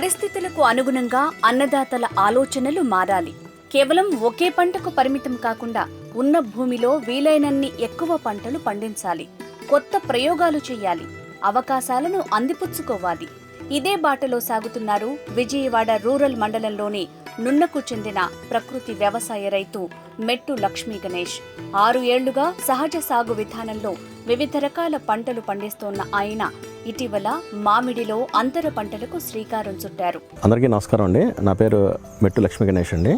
పరిస్థితులకు అనుగుణంగా అన్నదాతల ఆలోచనలు మారాలి. కేవలం ఒకే పంటకు పరిమితం కాకుండా ఉన్న భూమిలో వీలైనన్ని ఎక్కువ పంటలు పండించాలి. కొత్త ప్రయోగాలు చేయాలి. అవకాశాలను అందిపుచ్చుకోవాలి. ఇదే బాటలో సాగుతున్నారు విజయవాడ రూరల్ మండలంలోని నున్నకు చెందిన ప్రకృతి వ్యవసాయ రైతు మెట్టు లక్ష్మీ గణేష్. ఆరు ఏళ్ళుగా సహజ సాగు విధానంలో వివిధ రకాల పంటలు పండిస్తోన్న ఆయన ఇటీవల మామిడిలో అంతర పంటలకు శ్రీకారం చుట్టారు. అందరికీ నమస్కారం అండి. నా పేరు మెట్టు లక్ష్మీ గణేష్ అండి.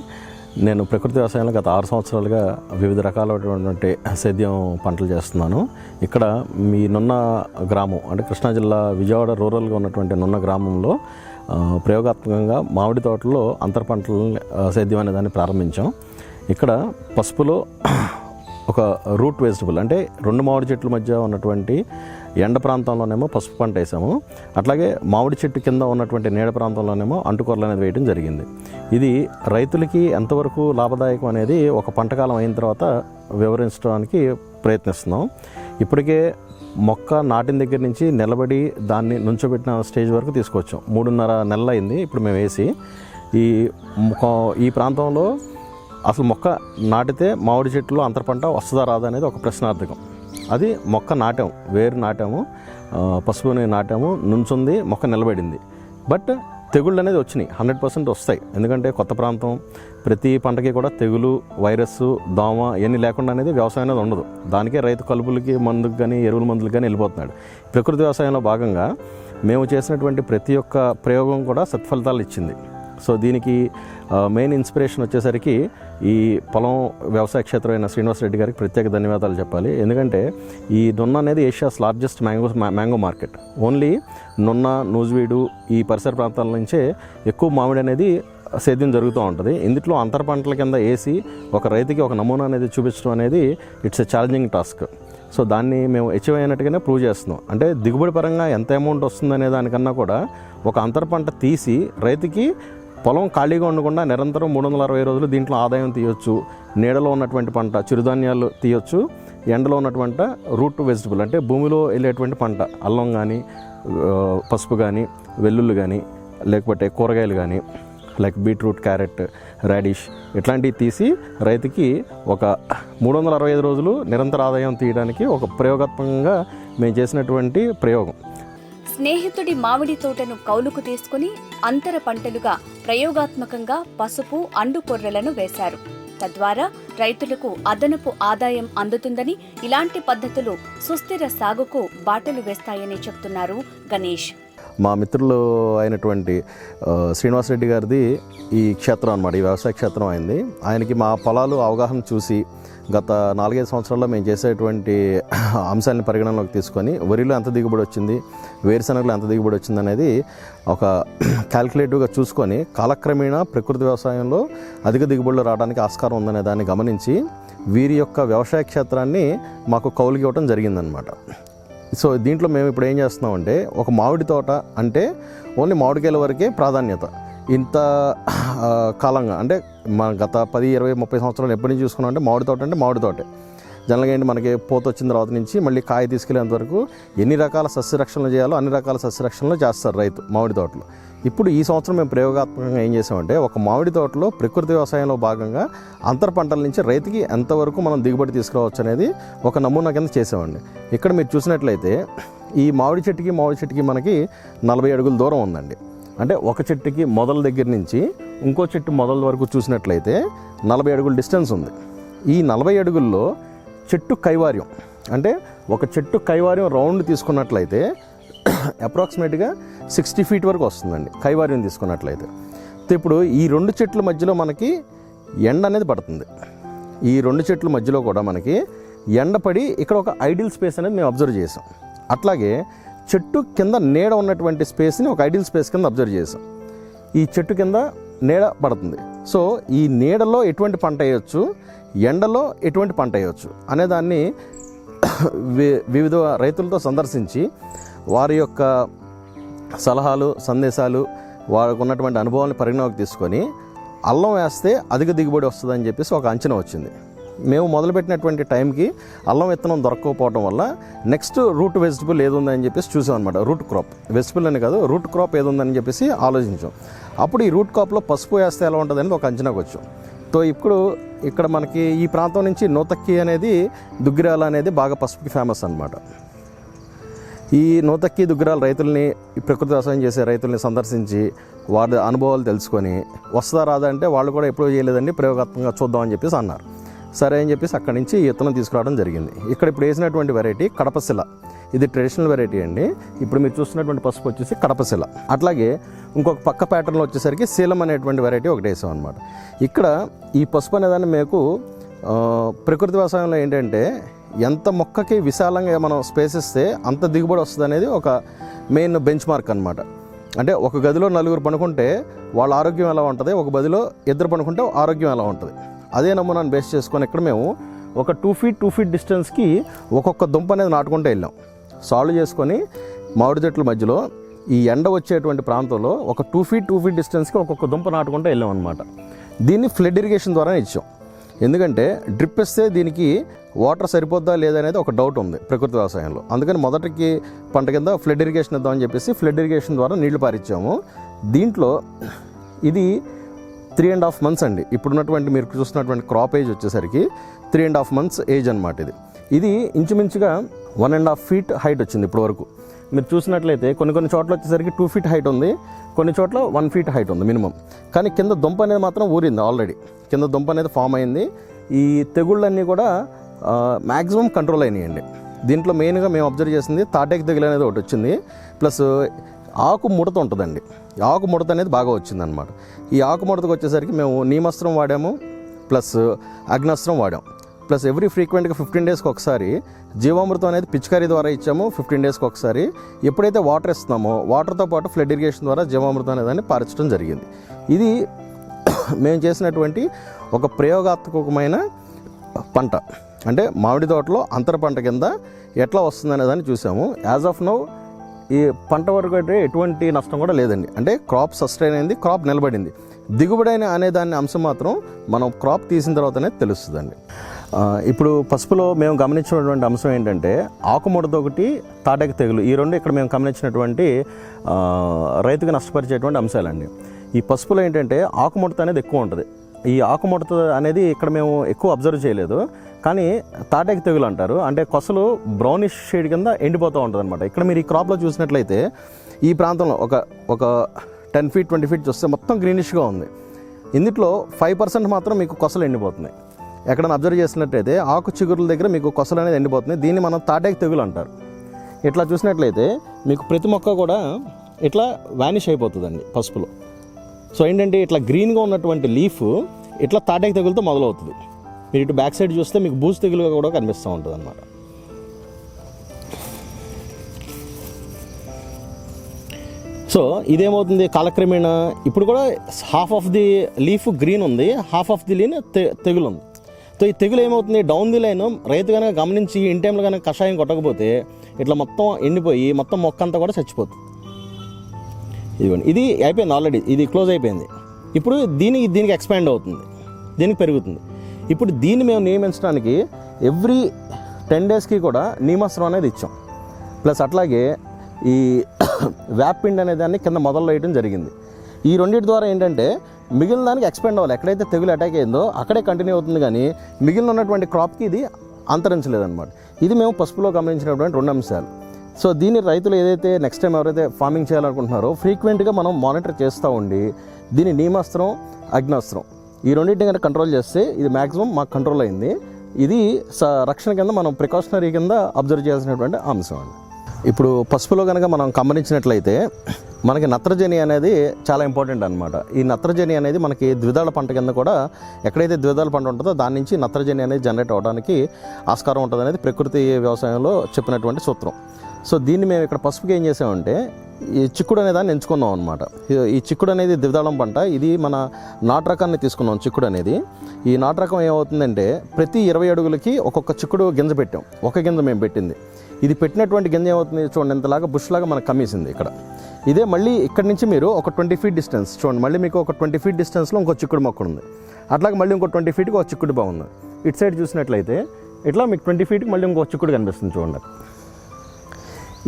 నేను ప్రకృతి వ్యవసాయంలో గత ఆరు సంవత్సరాలుగా వివిధ రకాలైనటువంటి సేద్యం పంటలు చేస్తున్నాను. ఇక్కడ మీ నున్న గ్రామం అంటే కృష్ణా జిల్లా విజయవాడ రూరల్గా ఉన్నటువంటి నున్న గ్రామంలో ప్రయోగాత్మకంగా మామిడి తోటలో అంతర పంటలు సేద్యం అనే దాన్ని ప్రారంభించాం. ఇక్కడ పసుపులో ఒక రూట్ వెజిటబుల్ అంటే రెండు మామిడి చెట్ల మధ్య ఉన్నటువంటి ఎండ ప్రాంతంలోనేమో పసుపు పంట వేసాము. అట్లాగే మామిడి చెట్టు కింద ఉన్నటువంటి నీడ ప్రాంతంలోనేమో అంటుకూరలు అనేది వేయడం జరిగింది. ఇది రైతులకి ఎంతవరకు లాభదాయకం అనేది ఒక పంటకాలం అయిన తర్వాత వివరించడానికి ప్రయత్నిస్తున్నాం. ఇప్పటికే మొక్క నాటిన దగ్గర నుంచి నిలబడి దాన్ని నుంచోబెట్టిన స్టేజ్ వరకు తీసుకొచ్చాం. మూడున్నర నెలలు అయింది ఇప్పుడు మేము వేసి. ఈ ఈ ప్రాంతంలో అసలు మొక్క నాటితే మామిడి చెట్లు అంతర పంట వస్తుందా రాదా అనేది ఒక ప్రశ్నార్థకం. అది మొక్క నాటాం వేరు నాటాము పసుపుని నాటాము నుంచుంది మొక్క నిలబడింది. బట్ తెగుళ్ళు అనేది వచ్చినాయి హండ్రెడ్ పర్సెంట్ వస్తాయి. ఎందుకంటే కొత్త ప్రాంతం ప్రతి పంటకి కూడా తెగులు వైరస్ దోమ ఇవన్నీ లేకుండా అనేది వ్యవసాయం అనేది ఉండదు. దానికే రైతు కలుపులకి మందుకు కానీ ఎరువుల మందులకు కానీ వెళ్ళిపోతున్నాడు. ప్రకృతి వ్యవసాయంలో భాగంగా మేము చేసినటువంటి ప్రతి ఒక్క ప్రయోగం కూడా సత్ఫలితాలు ఇచ్చింది. సో దీనికి మెయిన్ ఇన్స్పిరేషన్ వచ్చేసరికి ఈ పొలం వ్యవసాయ క్షేత్రం అయిన శ్రీనివాస్ రెడ్డి గారికి ప్రత్యేక ధన్యవాదాలు చెప్పాలి. ఎందుకంటే ఈ నున్న అనేది Asia's largest mango mango market. Only Nunna Nuzvid ఈ పరిసర ప్రాంతాల నుంచే ఎక్కువ మామిడి అనేది సేద్యం జరుగుతూ ఉంటుంది. ఇందులో అంతర పంటల కింద వేసి ఒక రైతుకి ఒక నమూనా అనేది చూపించడం అనేది it's a challenging task. So దాన్ని మేము అచీవ్ అయినట్టుగానే ప్రూవ్ చేస్తున్నాం. అంటే దిగుబడి పరంగా ఎంత అమౌంట్ వస్తుందనే దానికన్నా కూడా ఒక అంతర పంట తీసి రైతుకి పొలం ఖాళీగా ఉండకుండా నిరంతరం మూడు వందల అరవై రోజులు దీంట్లో ఆదాయం తీయొచ్చు. నీడలో ఉన్నటువంటి పంట చిరుధాన్యాలు తీయొచ్చు. ఎండలో ఉన్నటువంటి రూట్ వెజిటబుల్ అంటే భూమిలో వెళ్ళేటువంటి పంట అల్లం కానీ పసుపు కానీ వెల్లుల్లి కానీ లేకపోతే కూరగాయలు కానీ లైక్ బీట్రూట్ క్యారెట్ రాడిష్ ఇట్లాంటివి తీసి రైతుకి ఒక మూడు వందల అరవై ఐదు రోజులు నిరంతర ఆదాయం తీయడానికి ఒక ప్రయోగాత్మకంగా మేము చేసినటువంటి ప్రయోగం. స్నేహితుడి మామిడి తోటను కౌలుకు తీసుకుని అంతర పంటలుగా ప్రయోగాత్మకంగా పసుపు అండు కొర్రలను వేశారు. తద్వారా రైతులకు అదనపు ఆదాయం అందుతుందని ఇలాంటి పద్ధతులు సుస్థిర సాగుకు బాటలు వేస్తాయని చెప్తున్నారు గణేష్. మా మిత్రులు అయినటువంటి శ్రీనివాసరెడ్డి రెడ్డి గారిది ఈ క్షేత్రం అనమాట ఈ వ్యవసాయ క్షేత్రం అయింది. ఆయనకి మా పొలాలు అవగాహన చూసి గత నాలుగైదు సంవత్సరాల్లో మేము చేసేటువంటి అంశాలను పరిగణనలోకి తీసుకొని వరిలో ఎంత దిగుబడి వచ్చింది వేరుశనగలో ఎంత దిగుబడి వచ్చింది అనేది ఒక క్యాల్కులేటివ్గా చూసుకొని కాలక్రమేణా ప్రకృతి వ్యవసాయంలో అధిక దిగుబడులు రావడానికి ఆస్కారం ఉందనే దాన్ని గమనించి వీరి యొక్క వ్యవసాయ క్షేత్రాన్ని మాకు కౌలుకి ఇవ్వడం జరిగిందనమాట సో దీంట్లో మేము ఇప్పుడు ఏం చేస్తున్నామంటే ఒక మామిడి తోట అంటే ఓన్లీ మామిడికాయల వరకే ప్రాధాన్యత. ఇంత కాలంగా అంటే మన గత పది ఇరవై ముప్పై సంవత్సరాలు ఎప్పటి నుంచి చూసుకున్నాం అంటే మామిడి తోట అంటే మామిడి తోటే. జనరల్గా ఏంటి మనకి పోత వచ్చిన తర్వాత నుంచి మళ్ళీ కాయ తీసుకెళ్ళేంత వరకు ఎన్ని రకాల సస్యరక్షణలు చేయాలో అన్ని రకాల సస్యరక్షణలు చేస్తారు రైతు మామిడి తోటలో. ఇప్పుడు ఈ సంవత్సరం మేము ప్రయోగాత్మకంగా ఏం చేసామంటే ఒక మామిడి తోటలో ప్రకృతి వ్యవసాయంలో భాగంగా అంతర పంటల నుంచి రైతుకి ఎంతవరకు మనం దిగుబడి తీసుకురావచ్చు అనేది ఒక నమూనా కింద చేసామండి ఇక్కడ మీరు చూసినట్లయితే ఈ మామిడి చెట్టుకి మామిడి చెట్టుకి మనకి నలభై అడుగుల దూరం ఉందండి. అంటే ఒక చెట్టుకి మొదల దగ్గర నుంచి ఇంకో చెట్టు మొదల వరకు చూసినట్లయితే నలభై అడుగుల డిస్టెన్స్ ఉంది. ఈ నలభై అడుగుల్లో చెట్టు కైవార్యం అంటే ఒక చెట్టు కైవార్యం రౌండ్ తీసుకున్నట్లయితే అప్రాక్సిమేట్గా సిక్స్టీ ఫీట్ వరకు వస్తుందండి కైవార్యం తీసుకున్నట్లయితే. ఇప్పుడు ఈ రెండు చెట్ల మధ్యలో మనకి ఎండ అనేది పడుతుంది. ఈ రెండు చెట్ల మధ్యలో కూడా మనకి ఎండ పడి ఇక్కడ ఒక ఐడియల్ స్పేస్ అనేది మేము అబ్జర్వ్ చేసాం. అట్లాగే చెట్టు కింద నీడ ఉన్నటువంటి స్పేస్ని ఒక ఐడియల్ స్పేస్ కింద అబ్జర్వ్ చేసాం. ఈ చెట్టు కింద నీడ పడుతుంది. సో ఈ నీడలో ఎటువంటి పంట వేయొచ్చు? ఎండలో ఎటువంటి పంట వేయొచ్చు? అనే దాన్ని వి- వివిధ రైతులతో సందర్శించి వారి యొక్క సలహాలు సందేశాలు వారికి ఉన్నటువంటి అనుభవాన్ని పరిగణలోకి తీసుకొని అల్లం వేస్తే అధిక దిగుబడి వస్తుందని చెప్పేసి ఒక అంచనా వచ్చింది. మేము మొదలుపెట్టినటువంటి టైంకి అల్లం విత్తనం దొరకకపోవడం వల్ల నెక్స్ట్ రూట్ వెజిటబుల్ ఏది ఉందని చెప్పేసి చూసాం అనమాట రూట్ క్రాప్. వెజిటబుల్ అని కాదు రూట్ క్రాప్ ఏది ఉందని చెప్పేసి ఆలోచించాం. అప్పుడు ఈ రూట్ క్రాప్లో పసుపు వేస్తే ఎలా ఉంటుంది అనేది ఒక అంచనాకు వచ్చాం. సో ఇప్పుడు ఇక్కడ మనకి ఈ ప్రాంతం నుంచి నూతక్కి అనేది దుగ్గిరాల అనేది బాగా పసుపుకి ఫేమస్ అనమాట ఈ నూతక్కి దుగ్గరాల రైతుల్ని ప్రకృతి వ్యవసాయం చేసే రైతుల్ని సందర్శించి వారి అనుభవాలు తెలుసుకొని వస్తుందా రాదా అంటే వాళ్ళు కూడా ఎప్పుడూ చేయలేదండి ప్రయోగాత్మకంగా చూద్దామని చెప్పేసి అన్నారు. సరే అని చెప్పేసి అక్కడి నుంచి ఈ విత్తనం తీసుకురావడం జరిగింది. ఇక్కడ ఇప్పుడు వేసినటువంటి వెరైటీ కడపశిల ఇది ట్రెడిషనల్ వెరైటీ అండి. ఇప్పుడు మీరు చూస్తున్నటువంటి పసుపు వచ్చేసి కడపశిల అట్లాగే ఇంకొక పక్క ప్యాటర్న్లో వచ్చేసరికి శీలం అనేటువంటి వెరైటీ ఒకటి వేసాం అనమాట ఇక్కడ ఈ పసుపు అనేదాన్ని మీకు ప్రకృతి వ్యవసాయంలో ఏంటంటే ఎంత మొక్కకి విశాలంగా మనం స్పేస్ ఇస్తే అంత దిగుబడి వస్తుంది అనేది ఒక మెయిన్ బెంచ్ మార్క్ అనమాట అంటే ఒక గదిలో నలుగురు పనుకుంటే వాళ్ళ ఆరోగ్యం ఎలా ఉంటుంది? ఒక గదిలో ఇద్దరు పనుకుంటే ఆరోగ్యం ఎలా ఉంటుంది? అదే నమూనాను బేస్ చేసుకొని ఇక్కడ మేము ఒక టూ ఫీట్ టూ ఫీట్ డిస్టెన్స్కి ఒక్కొక్క దుంప అనేది నాటుకుంటూ వెళ్ళాం. సాల్వ్ చేసుకొని మామిడి చెట్ల మధ్యలో ఈ ఎండ వచ్చేటువంటి ప్రాంతంలో ఒక టూ ఫీట్ టూ ఫీట్ డిస్టెన్స్కి ఒక్కొక్క దుంప నాటుకుంటూ వెళ్ళాం అనమాట దీన్ని ఫ్లడ్ ఇరిగేషన్ ద్వారా ఇచ్చాం. ఎందుకంటే డ్రిప్ ఇస్తే దీనికి వాటర్ సరిపోద్దా లేదా అనేది ఒక డౌట్ ఉంది ప్రకృతి వ్యవసాయంలో. అందుకని మొదటికి పంట కింద ఫ్లడ్ ఇరిగేషన్ ఇద్దామని చెప్పేసి ఫ్లడ్ ఇరిగేషన్ ద్వారా నీళ్ళు పారిచ్చాము. దీంట్లో ఇది త్రీ అండ్ హాఫ్ మంత్స్ అండి. ఇప్పుడున్నటువంటి మీరు చూస్తున్నటువంటి క్రాప్ ఏజ్ వచ్చేసరికి three and half months age అనమాట ఇది. ఇది ఇంచుమించుగా one and half feet height వచ్చింది ఇప్పటి వరకు మీరు చూసినట్లయితే కొన్ని కొన్ని చోట్ల వచ్చేసరికి టూ ఫీట్ హైట్ ఉంది కొన్ని చోట్ల వన్ ఫీట్ హైట్ ఉంది మినిమం. కానీ కింద దుంప అనేది మాత్రం ఊరింది ఆల్రెడీ. కింద దుంప అనేది ఫామ్ అయింది. ఈ తెగుళ్ళన్నీ కూడా మ్యాక్సిమం కంట్రోల్ అయినాయండి. దీంట్లో మెయిన్గా మేము అబ్జర్వ్ చేసింది తాటేకి తెగులు అనేది ఒకటి వచ్చింది. ప్లస్ ఆకు ముడత ఉంటుందండి. ఆకు ముడత అనేది బాగా వచ్చిందనమాట ఈ ఆకు ముడతకు వచ్చేసరికి మేము నీమస్త్రం వాడాము ప్లస్ అగ్నస్త్రం వాడాం. ప్లస్ ఎవ్రీ ఫ్రీక్వెంట్గా ఫిఫ్టీన్ డేస్కి ఒకసారి జీవామృతం అనేది పిచికారీ ద్వారా ఇచ్చాము ఫిఫ్టీన్ డేస్కి ఒకసారి. ఎప్పుడైతే వాటర్ ఇస్తున్నామో వాటర్తో పాటు ఫ్లడ్ ఇరిగేషన్ ద్వారా జీవామృతం అనేదాన్ని పారించడం జరిగింది. ఇది మేము చేసినటువంటి ఒక ప్రయోగాత్మకమైన పంట. అంటే మామిడి తోటలో అంతర పంట కింద ఎట్లా వస్తుందనేదాన్ని దాన్ని చూసాము. యాజ్ ఆఫ్ నౌ ఈ పంట వరకు అయితే ఎటువంటి నష్టం కూడా లేదండి. అంటే క్రాప్ సస్టైన్ అయింది క్రాప్ నిలబడింది. దిగుబడి అయిన అనే దాని అంశం మాత్రం మనం క్రాప్ తీసిన తర్వాతనే తెలుస్తుందండి. ఇప్పుడు పసుపులో మేము గమనించినటువంటి అంశం ఏంటంటే ఆకుముడత ఒకటి తాటక తెగులు. ఈ రెండు ఇక్కడ మేము గమనించినటువంటి రైతుకు నష్టపరిచేటువంటి అంశాలండి. ఈ పసుపులో ఏంటంటే ఆకుముడత అనేది ఎక్కువ ఉంటుంది. ఈ ఆకుముడత అనేది ఇక్కడ మేము ఎక్కువ అబ్జర్వ్ చేయలేదు. కానీ తాటాకి తెగులు అంటారు. అంటే కొసలు బ్రౌనిష్ షేడ్ కింద ఎండిపోతూ ఉంటుంది అనమాట ఇక్కడ మీరు ఈ క్రాప్లో చూసినట్లయితే ఈ ప్రాంతంలో ఒక ఒక టెన్ ఫీట్ ట్వంటీ ఫీట్ చూస్తే మొత్తం గ్రీనిష్గా ఉంది. ఇందులో ఫైవ్ పర్సెంట్ మాత్రం మీకు కొసలు ఎండిపోతున్నాయి. ఎక్కడైనా అబ్జర్వ్ చేసినట్టయితే ఆకు చిగురుల దగ్గర మీకు కొసలు అనేది ఎండిపోతుంది దీన్ని మనం తాటాకి తెగులు అంటారు. ఇట్లా చూసినట్లయితే మీకు ప్రతి మొక్క కూడా ఇట్లా వానిష్ అయిపోతుందండి పసుపులో. సో ఏంటంటే ఇట్లా గ్రీన్గా ఉన్నటువంటి లీఫ్ ఇట్లా తాటాకి తెగులతో మొదలవుతుంది. మీరు ఇటు బ్యాక్ సైడ్ చూస్తే మీకు బూజు తెగులుగా కూడా కనిపిస్తూ ఉంటుంది అనమాట సో ఇదేమవుతుంది? కాలక్రమేణా ఇప్పుడు కూడా half of the leaf green ఉంది హాఫ్ ఆఫ్ ది లీన్ తెగులు ఉంది సో ఈ తెగులు ఏమవుతుంది? డౌన్ ది లైన్ రైతు కనుక గమనించి ఇన్ టైంలో కనుక కషాయం కొట్టకపోతే ఇట్లా మొత్తం ఎండిపోయి మొత్తం మొక్క అంతా కూడా చచ్చిపోతుంది. ఇదిగోండి. ఇది అయిపోయింది ఆల్రెడీ ఇది క్లోజ్ అయిపోయింది. ఇప్పుడు దీనికి దీనికి ఎక్స్పాండ్ అవుతుంది. దీనికి పెరుగుతుంది. ఇప్పుడు దీన్ని మేము నియమించడానికి ఎవ్రీ టెన్ డేస్కి కూడా నియమస్త్రం అనేది ఇచ్చాం. ప్లస్ అట్లాగే ఈ వ్యాపిండి అనే దాన్ని కింద మొదలు వేయడం జరిగింది. ఈ రెండింటి ద్వారా ఏంటంటే మిగిలిన దానికి ఎక్స్పెండ్ అవ్వాలి. ఎక్కడైతే తెగులు అటాక్ అయిందో అక్కడే కంటిన్యూ అవుతుంది కానీ మిగిలిన ఉన్నటువంటి క్రాప్కి ఇది అంతరించలేదన్నమాట. ఇది మేము పసుపులో గమనించినటువంటి రెండు అంశాలు. సో దీన్ని రైతులు ఏదైతే నెక్స్ట్ టైం ఎవరైతే ఫార్మింగ్ చేయాలనుకుంటున్నారో ఫ్రీక్వెంట్గా మనం మానిటర్ చేస్తూ ఉండి దీని నీమాస్త్రం అగ్నాస్త్రం ఈ రెండింటిని కనుక కంట్రోల్ చేస్తే ఇది మ్యాక్సిమం మాకు కంట్రోల్ అయింది. ఇది స రక్షణ కింద మనం ప్రికాషనరీ కింద అబ్జర్వ్ చేయాల్సినటువంటి అంశం అండి. ఇప్పుడు పసుపులో కనుక మనం గమనించినట్లయితే మనకి నత్రజని అనేది చాలా ఇంపార్టెంట్ అనమాట ఈ నత్రజని అనేది మనకి ద్విదళ పంట కింద కూడా ఎక్కడైతే ద్విదళ పంట ఉంటుందో దాని నుంచి నత్రజని అనేది జనరేట్ అవ్వడానికి ఆస్కారం ఉంటుంది అనేది ప్రకృతి వ్యవసాయంలో చెప్పినటువంటి సూత్రం. సో దీన్ని మేము ఇక్కడ పసుపుకి ఏం చేసామంటే ఈ చిక్కుడు అనే దాన్ని ఎంచుకున్నాం అనమాట ఈ చిక్కుడు అనేది ద్విదళం పంట. ఇది మన నాటు రకాన్ని తీసుకున్నాం చిక్కుడు అనేది. ఈ నాటు రకం ఏమవుతుందంటే ప్రతి ఇరవై అడుగులకి ఒక్కొక్క చిక్కుడు గింజ పెట్టాం. ఒక గింజ మేము పెట్టింది. ఇది పెట్టినటువంటి గింజ ఏమవుతుంది చూడండి ఇంతలాగా బుష్ లాగా మనకు కమ్మేసింది ఇక్కడ. ఇదే మళ్ళీ ఇక్కడ నుంచి మీరు ఒక ట్వంటీ ఫీట్ డిస్టెన్స్ చూడండి మళ్ళీ మీకు ఒక ట్వంటీ ఫీట్ డిస్టెన్స్లో ఇంకో చిక్కుడు మొక్క ఉంది. అట్లాగే మళ్ళీ ఇంకో ట్వంటీ ఫీట్కి ఒక చిక్కుడు బాగుంది. ఇటు సైడ్ చూసినట్లయితే ఇట్లా మీకు ట్వంటీ ఫీట్కి మళ్ళీ ఇంకో చిక్కుడు కనిపిస్తుంది చూడండి.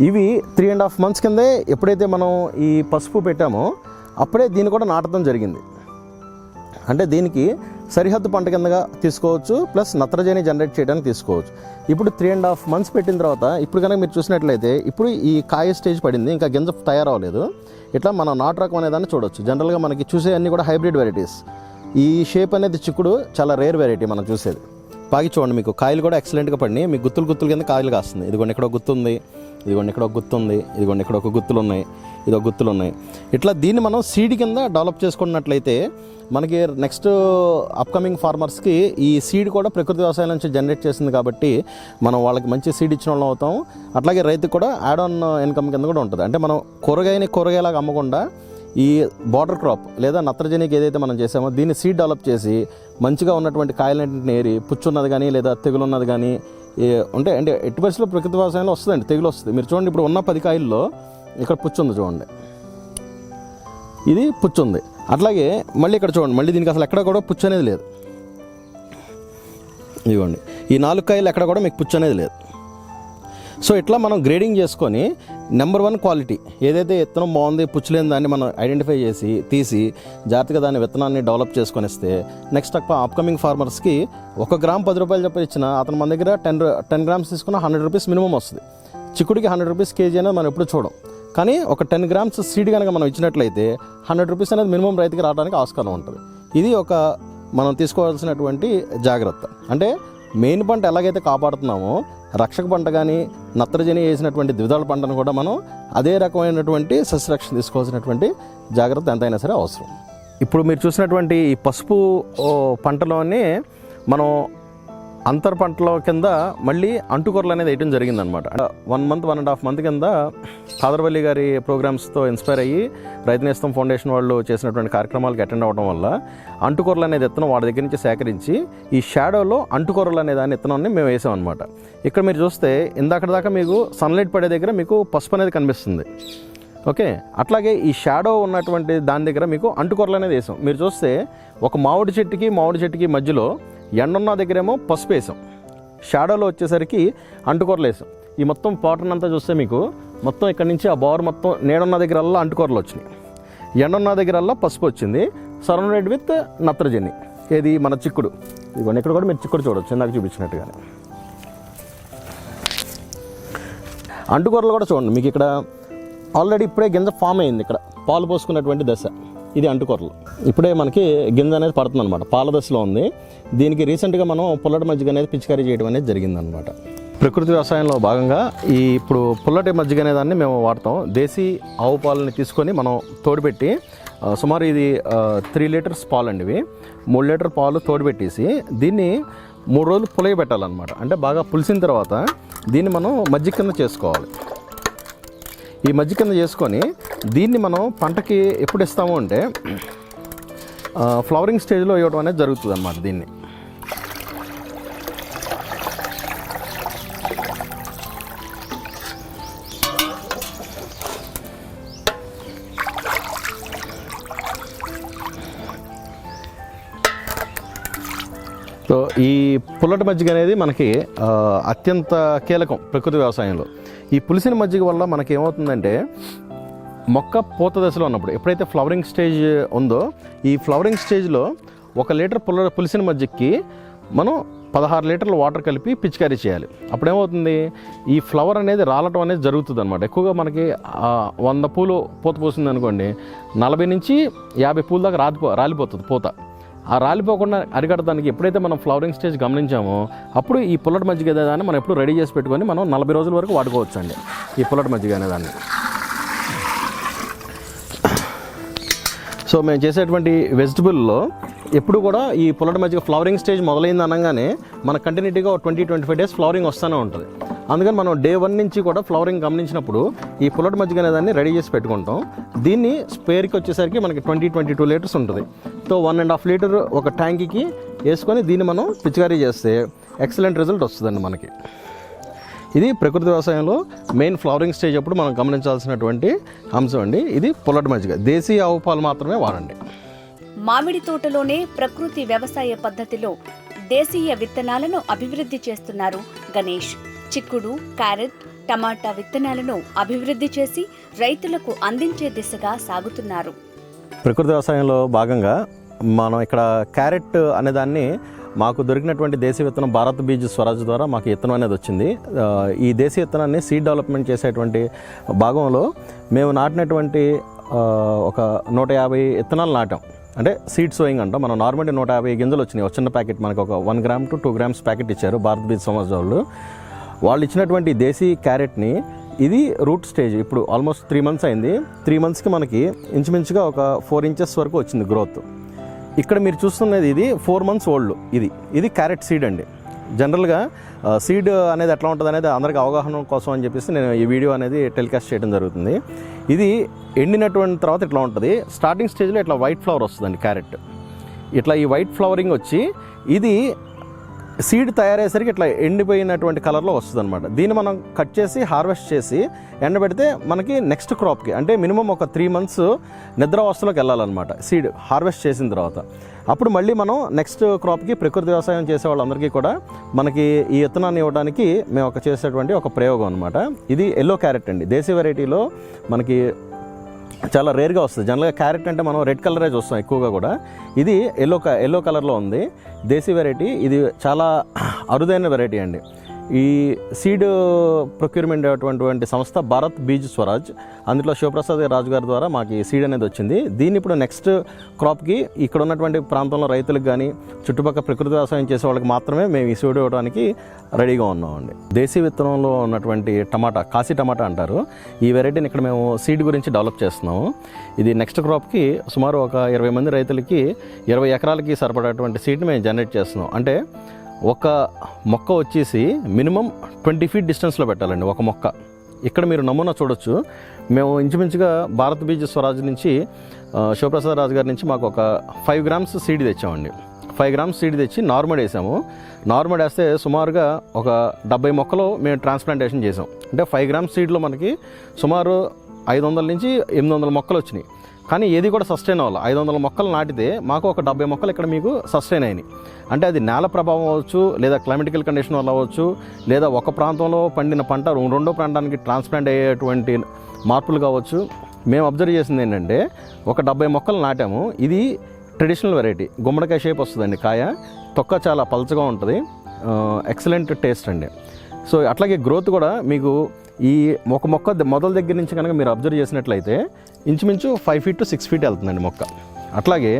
ఇవి త్రీ అండ్ హాఫ్ మంత్స్ కిందే ఎప్పుడైతే మనం ఈ పసుపు పెట్టామో అప్పుడే దీన్ని కూడా నాటడం జరిగింది. అంటే దీనికి సరిహద్దు పంట కిందగా తీసుకోవచ్చు ప్లస్ నత్రజని జనరేట్ చేయడానికి తీసుకోవచ్చు. ఇప్పుడు త్రీ అండ్ హాఫ్ మంత్స్ పెట్టిన తర్వాత ఇప్పుడు కనుక మీరు చూసినట్లయితే ఇప్పుడు ఈ కాయ స్టేజ్ పడింది ఇంకా గింజ తయారవ్వలేదు. ఇట్లా మన నాటు రకం అనేదాన్ని చూడవచ్చు జనరల్గా మనకి చూసే అన్ని కూడా హైబ్రిడ్ వెరైటీస్ ఈ షేప్ అనేది చిక్కుడు చాలా రేర్ వెరైటీ మనం చూసేది. పాగి చూడండి మీకు కాయలు కూడా ఎక్సలెంట్గా పడినాయి. మీకు గుత్తులు గుత్తులు కింద కాయలు కాస్తుంది. ఇదిగోండి ఇక్కడ గుర్తుంది ఇదిగోండి ఇక్కడ ఒక గుర్తుంది ఇదిగోండి ఇక్కడ ఒక గుత్తులు ఉన్నాయి ఇది ఒక గుత్తులు ఉన్నాయి ఇట్లా దీన్ని మనం సీడ్ కింద డెవలప్ చేసుకున్నట్లయితే మనకి నెక్స్ట్ అప్కమింగ్ ఫార్మర్స్కి ఈ సీడ్ కూడా ప్రకృతి వ్యవసాయం నుంచి జనరేట్ చేసింది కాబట్టి మనం వాళ్ళకి మంచి సీడ్ ఇచ్చిన వాళ్ళం అవుతాం. అట్లాగే రైతుకు కూడా యాడ్ ఆన్ ఇన్కమ్ కింద కూడా ఉంటుంది. అంటే మనం కూరగాయని కూరగాయలాగా అమ్మకుండా ఈ బార్డర్ క్రాప్ లేదా నత్రజనికి ఏదైతే మనం చేసామో దీన్ని సీడ్ డెవలప్ చేసి మంచిగా ఉన్నటువంటి కాయలన్నింటిని ఏరి పుచ్చున్నది కానీ లేదా తెగులున్నది కానీ అంటే అంటే ఎట్టి పరిస్థితుల్లో ప్రకృతి వ్యవసాయంలో వస్తుందండి తెగులు వస్తుంది. మీరు చూడండి ఇప్పుడు ఉన్న పది కాయల్లో ఇక్కడ పుచ్చు ఉంది చూడండి. ఇది పుచ్చు ఉంది అట్లాగే మళ్ళీ ఇక్కడ చూడండి మళ్ళీ దీనికి అసలు ఎక్కడ కూడా పుచ్చు అనేది లేదు. ఇవ్వండి ఈ నాలుగు కాయలు ఎక్కడ కూడా మీకు పుచ్చు అనేది లేదు. సో ఇట్లా మనం గ్రేడింగ్ చేసుకొని నెంబర్ వన్ క్వాలిటీ ఏదైతే విత్తనం బాగుంది పుచ్చలేని దాన్ని మనం ఐడెంటిఫై చేసి తీసి జాగ్రత్తగా దాని విత్తనాన్ని డెవలప్ చేసుకొని ఇస్తే నెక్స్ట్ అప్కమింగ్ ఫార్మర్స్కి ఒక గ్రామ్ పది రూపాయలు చెప్పి ఇచ్చిన అతను మన దగ్గర టెన్ టెన్ గ్రామ్స్ తీసుకున్న హండ్రెడ్ రూపీస్ మినిమం వస్తుంది. చిక్కుడికి హండ్రెడ్ రూపీస్ కేజీ అనేది మనం ఎప్పుడు చూడం. కానీ ఒక టెన్ గ్రామ్స్ సీడ్ కనుక మనం ఇచ్చినట్లయితే హండ్రెడ్ రూపీస్ అనేది మినిమం రైతుకి రావడానికి ఆస్కారం ఉంటుంది. ఇది ఒక మనం తీసుకోవాల్సినటువంటి జాగ్రత్త. అంటే మెయిన్ పంట ఎలాగైతే కాపాడుతున్నామో రక్షక పంట కానీ నత్రజని వేసినటువంటి ద్విదళ పంటను కూడా మనం అదే రకమైనటువంటి సస్యరక్షణ తీసుకోవాల్సినటువంటి జాగ్రత్త ఎంతైనా సరే అవసరం. ఇప్పుడు మీరు చూసినటువంటి ఈ పసుపు పంటలోనే మనం అంతర్ పంటల కింద మళ్ళీ అంటుకూరలు అనేది వేయడం జరిగిందనమాట one month one and half month కింద కాదర్వల్లి గారి ప్రోగ్రామ్స్తో ఇన్స్పైర్ అయ్యి రైతునేస్తం ఫౌండేషన్ వాళ్ళు చేసినటువంటి కార్యక్రమాలకు అటెండ్ అవ్వడం వల్ల అంటుకూరలు అనేది విత్తనం వాడి దగ్గర నుంచి సేకరించి ఈ షాడోలో అంటుకూరలు అనే దాని విత్తనాన్ని మేము వేసాం అనమాట ఇక్కడ మీరు చూస్తే ఇందాక దాకా మీకు సన్లైట్ పడే దగ్గర మీకు పసుపు అనేది కనిపిస్తుంది. ఓకే? అట్లాగే ఈ షాడో ఉన్నటువంటి దాని దగ్గర మీకు అంటుకూరలు అనేది వేసాం. మీరు చూస్తే ఒక మామిడి చెట్టుకి మామిడి చెట్టుకి మధ్యలో ఎండున్న దగ్గరేమో పసుపు వేసాం. షాడోలో వచ్చేసరికి అంటుకూరలు వేసాం. ఈ మొత్తం పాటర్న్ అంతా చూస్తే మీకు మొత్తం ఇక్కడ నుంచి ఆ బోర్ మొత్తం నీడున్న దగ్గరల్లా అంటుకూరలు వచ్చినాయి. ఎండున్న దగ్గరల్లా పసుపు వచ్చింది. సరౌండెడ్ విత్ నత్రజని. ఏది? మన చిక్కుడు. ఇవన్నీ ఇక్కడ కూడా మీరు చిక్కుడు చూడొచ్చు. ఇందాక చూపించినట్టుగానే. అంటుకూరలు కూడా చూడండి. మీకు ఇక్కడ ఆల్రెడీ ఇప్పుడే గింజ ఫామ్ అయింది. ఇక్కడ పాలు పోసుకున్నటువంటి దశ. ఇది అంటుకొరలు ఇప్పుడే మనకి గింజ అనేది పడుతుంది అనమాట పాల దశలో ఉంది. దీనికి రీసెంట్గా మనం పుల్లటి మజ్జిగ అనేది పిచికారీ చేయడం అనేది జరిగిందనమాట ప్రకృతి వ్యవసాయంలో భాగంగా ఈ ఇప్పుడు పుల్లటి మజ్జిగ అనే దాన్ని మేము వాడతాం. దేశీ ఆవు పాలని తీసుకొని మనం తోడుపెట్టి సుమారు ఇది త్రీ లీటర్స్ పాలు అండి ఇవి. మూడు లీటర్ పాలు తోడుపెట్టేసి దీన్ని మూడు రోజులు పులయ పెట్టాలన్నమాట అంటే బాగా పులిసిన తర్వాత దీన్ని మనం మజ్జిగ కింద చేసుకోవాలి. ఈ మధ్య కింద చేసుకొని దీన్ని మనం పంటకి ఎప్పుడు ఇస్తాము అంటే ఫ్లవరింగ్ స్టేజ్లో ఇవ్వడం అనేది జరుగుతుంది అన్నమాట దీన్ని. సో ఈ పుల్లటి మజ్జిగ అనేది మనకి అత్యంత కీలకం ప్రకృతి వ్యవసాయంలో. ఈ పులిసిన మజ్జిగ వల్ల మనకి ఏమవుతుందంటే మొక్క పూత దశలో ఉన్నప్పుడు ఎప్పుడైతే ఫ్లవరింగ్ స్టేజ్ ఉందో ఈ ఫ్లవరింగ్ స్టేజ్లో ఒక లీటర్ పుల్ల పులిసిన మజ్జిగకి మనం పదహారు లీటర్ల వాటర్ కలిపి పిచికారీ చేయాలి. అప్పుడేమవుతుంది? ఈ ఫ్లవర్ అనేది రాలటం అనేది జరుగుతుంది అనమాట ఎక్కువగా మనకి వంద పూలు పూత పోసింది అనుకోండి నలభై నుంచి యాభై పూల దాకా రాలిపో రాలిపోతుంది పూత. ఆ రాలిపోకుండా అరికట్టడానికి ఎప్పుడైతే మనం ఫ్లవరింగ్ స్టేజ్ గమనించామో అప్పుడు ఈ పుల్లటి మజ్జిగ దాన్ని మనం ఎప్పుడు రెడీ చేసి పెట్టుకొని మనం నలభై రోజుల వరకు వాడుకోవచ్చు అండి ఈ పుల్లటి మజ్జిగ అనేదాన్ని సో మేము చేసేటువంటి వెజిటబుల్లో ఎప్పుడు కూడా ఈ పొలట మజ్జిగ ఫ్లవరింగ్ స్టేజ్ మొదలైంది అనగానే మన కంటిన్యూటీగా twenty twenty five days flowering వస్తూనే ఉంటుంది. అందుకని మనం డే వన్ నుంచి కూడా ఫ్లవరింగ్ గమనించినప్పుడు ఈ పొలట మజ్జిగ అనే దాన్ని రెడీ చేసి పెట్టుకుంటాం. దీన్ని స్పేర్కి వచ్చేసరికి మనకి ట్వంటీ ట్వంటీ టూ లీటర్స్ ఉంటుంది. So one and half litre ఒక ట్యాంక్కి వేసుకొని దీన్ని మనం పిచికారీ చేస్తే ఎక్సలెంట్ రిజల్ట్ వస్తుందండి మనకి. ఇది ప్రకృతి వ్యవసాయంలో మెయిన్ ఫ్లవరింగ్ స్టేజ్ అప్పుడు మనం గమనించాల్సినటువంటి అంశం అండి. ఇది పుల్లటి మజ్జిగ. దేశీయ ఆవు పాలు మాత్రమే వాడండి. మామిడి తోటలోనే ప్రకృతి వ్యవసాయ పద్ధతిలో దేశీయ విత్తనాలను అభివృద్ధి చేస్తున్నారు గణేష్. చిక్కుడు క్యారెట్ టమాటా విత్తనాలను అభివృద్ధి చేసి రైతులకు అందించే దిశగా సాగుతున్నారు. ప్రకృతి వ్యవసాయంలో భాగంగా మనం ఇక్కడ క్యారెట్ అనే దాన్ని మాకు దొరికినటువంటి దేశీయ విత్తనం భారత్ బీజ్ స్వరాజ్ ద్వారా మాకు విత్తనం అనేది వచ్చింది. ఈ దేశీయ విత్తనాన్ని సీడ్ డెవలప్మెంట్ చేసేటువంటి భాగంలో మేము నాటినటువంటి ఒక నూట యాభై విత్తనాలు నాటాం. అంటే సీడ్ సోయింగ్ అంటాం. మనం నార్మల్గా నూట యాభై గింజలు వచ్చినాయి. చిన్న ప్యాకెట్ మనకు ఒక one gram to two grams packet ఇచ్చారు భారత్ బీజ్ సమాజ్ వాళ్ళు. వాళ్ళు ఇచ్చినటువంటి దేశీ క్యారెట్ని ఇది రూట్ స్టేజ్. ఇప్పుడు ఆల్మోస్ట్ త్రీ మంత్స్ అయింది. త్రీ మంత్స్కి మనకి ఇంచుమించుగా ఒక ఫోర్ ఇంచెస్ వరకు వచ్చింది గ్రోత్. ఇక్కడ మీరు చూస్తున్నది ఇది ఫోర్ మంత్స్ ఓల్డ్ ఇది. ఇది క్యారెట్ సీడ్ అండి. జనరల్గా సీడ్ అనేది ఎట్లా ఉంటుంది అనేది అందరికి అవగాహన కోసం అని చెప్పేసి నేను ఈ వీడియో అనేది టెలికాస్ట్ చేయడం జరుగుతుంది. ఇది ఎండినటువంటి తర్వాత ఇట్లా ఉంటుంది. స్టార్టింగ్ స్టేజ్లో ఇట్లా వైట్ ఫ్లవర్ వస్తుందండి క్యారెట్ ఇట్లా ఈ వైట్ ఫ్లవరింగ్ వచ్చి ఇది సీడ్ తయారయ్యేసరికి ఇట్లా ఎండిపోయినటువంటి కలర్లో వస్తుంది అనమాట దీన్ని మనం కట్ చేసి హార్వెస్ట్ చేసి ఎండబెడితే మనకి నెక్స్ట్ క్రాప్కి అంటే మినిమం ఒక త్రీ మంత్స్ నిద్రావస్థలోకి వెళ్ళాలన్నమాట సీడ్ హార్వెస్ట్ చేసిన తర్వాత. అప్పుడు మళ్ళీ మనం నెక్స్ట్ క్రాప్కి ప్రకృతి వ్యవసాయం చేసే వాళ్ళందరికీ కూడా మనకి ఈ విత్తనాన్ని ఇవ్వడానికి మేము ఒక చేసేటువంటి ఒక ప్రయోగం అనమాట ఇది ఎల్లో క్యారెట్ అండి. దేశీ వెరైటీలో మనకి చాలా రేర్గా వస్తుంది. జనరల్గా క్యారెట్ అంటే మనం రెడ్ కలరే చూస్తాం ఎక్కువగా కూడా. ఇది ఎల్లో క ఎల్లో కలర్లో ఉంది. దేశీ వెరైటీ. ఇది చాలా అరుదైన వెరైటీ అండి. ఈ సీడ్ ప్రొక్యూర్మెంట్ అటువంటి సంస్థ భారత్ బీజ్ స్వరాజ్ అందులో శివప్రసాద్ రాజు గారి ద్వారా మాకు ఈ సీడ్ అనేది వచ్చింది. దీన్ని ఇప్పుడు నెక్స్ట్ క్రాప్కి ఇక్కడ ఉన్నటువంటి ప్రాంతంలో రైతులకు కానీ చుట్టుపక్కల ప్రకృతి వ్యవసాయం చేసే వాళ్ళకి మాత్రమే మేము ఈ సీడ్ ఇవ్వడానికి రెడీగా ఉన్నామండి. దేశీ విత్తనంలో ఉన్నటువంటి టమాటా కాశీ టమాటా అంటారు. ఈ వెరైటీని ఇక్కడ మేము సీడ్ గురించి డెవలప్ చేస్తున్నాము. ఇది నెక్స్ట్ క్రాప్కి సుమారు ఒక ఇరవై మంది రైతులకి ఇరవై ఎకరాలకి సరిపడేటువంటి సీడ్ని మేము జనరేట్ చేస్తున్నాం. అంటే ఒక మొక్క వచ్చేసి మినిమం ట్వంటీ ఫీట్ డిస్టెన్స్లో పెట్టాలండి ఒక మొక్క. ఇక్కడ మీరు నమూనా చూడొచ్చు. మేము ఇంచుమించుగా భారత్ బీజ్ స్వరాజ్ నుంచి శివప్రసాద్ రాజు గారి నుంచి మాకు ఒక ఫైవ్ గ్రామ్స్ సీడ్ తెచ్చామండి. ఫైవ్ గ్రామ్స్ సీడ్ తెచ్చి నార్మల్ వేసాము. నార్మల్ వేస్తే సుమారుగా ఒక డెబ్బై మొక్కలు మేము ట్రాన్స్ప్లాంటేషన్ చేసాం. అంటే ఫైవ్ గ్రామ్స్ సీడ్లో మనకి సుమారు ఐదు వందల నుంచి ఎనిమిది వందల మొక్కలు వచ్చినాయి. కానీ ఏది కూడా సస్టైన్ అవ్వాలి. ఐదు వందల మొక్కలు నాటితే మాకు ఒక డెబ్బై మొక్కలు ఇక్కడ మీకు సస్టైన్ అయినాయి. అంటే అది నేల ప్రభావం అవ్వచ్చు లేదా క్లైమెటికల్ కండిషన్ వల్ల అవ్వచ్చు లేదా ఒక ప్రాంతంలో పండిన పంట రెండో ప్రాంతానికి ట్రాన్స్ప్లాంట్ అయ్యేటువంటి మార్పులు కావచ్చు. మేము అబ్జర్వ్ చేసింది ఏంటంటే ఒక డెబ్బై మొక్కలు నాటాము. ఇది ట్రెడిషనల్ వెరైటీ గుమ్మడికాయ షేప్ వస్తుందండి కాయ. తొక్క చాలా పలచగా ఉంటుంది. ఎక్సలెంట్ టేస్ట్ అండి. సో అట్లాగే గ్రోత్ కూడా మీకు ఈ ఒక మొక్క మొదల దగ్గర నుంచి కనుక మీరు అబ్జర్వ్ చేసినట్లయితే ఇంచుమించు five feet to six feet వెళ్తుందండి మొక్క. అట్లాగే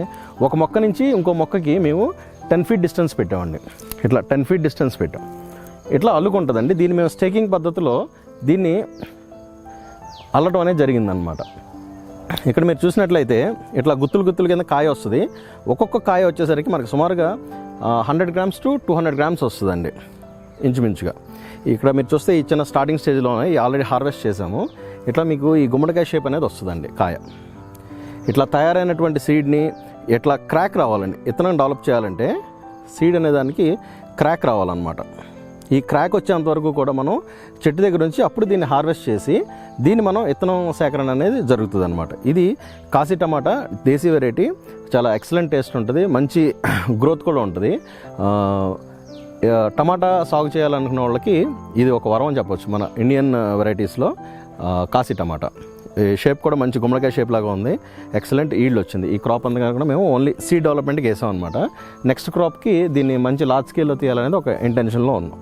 ఒక మొక్క నుంచి ఇంకో మొక్కకి మేము టెన్ ఫీట్ డిస్టెన్స్ పెట్టామండి. ఇట్లా టెన్ ఫీట్ డిస్టెన్స్ పెట్టాం. ఇట్లా అల్లుకుంటుందండి. దీన్ని మేము స్టేకింగ్ పద్ధతిలో దీన్ని అల్లటం అనేది జరిగిందనమాట ఇక్కడ మీరు చూసినట్లయితే ఇట్లా గుత్తులు గుత్తులు కింద కాయ వస్తుంది. ఒక్కొక్క కాయ వచ్చేసరికి మనకు సుమారుగా hundred grams to two hundred grams వస్తుందండి. ఇంచుమించుగా. ఇక్కడ మీరు చూస్తే ఈ చిన్న స్టార్టింగ్ స్టేజ్లో ఆల్రెడీ హార్వెస్ట్ చేసాము. ఇట్లా మీకు ఈ గుమ్మడికాయ షేప్ అనేది వస్తుందండి కాయ. ఇట్లా తయారైనటువంటి సీడ్ని ఇట్లా క్రాక్ రావాలండి ఇతనం డెవలప్ చేయాలంటే సీడ్ అనే దానికి క్రాక్ రావాలన్నమాట. ఈ క్రాక్ వచ్చేంత వరకు కూడా మనం చెట్టు దగ్గర నుంచి అప్పుడు దీన్ని హార్వెస్ట్ చేసి దీన్ని మనం ఇత్తనం సేకరణ అనేది జరుగుతుంది అనమాట ఇది కాశీ టమాటా దేశీ వెరైటీ చాలా ఎక్సలెంట్ టేస్ట్ ఉంటుంది మంచి గ్రోత్ కూడా ఉంటుంది. టమాటా సాగు చేయాలనుకున్న వాళ్ళకి ఇది ఒక వరం అని చెప్పొచ్చు. మన ఇండియన్ వెరైటీస్లో కాశీ టమాటా. ఈ షేప్ కూడా మంచి గుమ్మడికాయ షేప్ లాగా ఉంది. ఎక్సలెంట్ ఈల్డ్ వచ్చింది. ఈ క్రాప్ అంతా కూడా మేము ఓన్లీ సీడ్ డెవలప్మెంట్కి వేసాం అనమాట నెక్స్ట్ క్రాప్కి దీన్ని మంచి లార్జ్ స్కేల్లో తీయాలనేది ఒక ఇంటెన్షన్లో ఉన్నాం.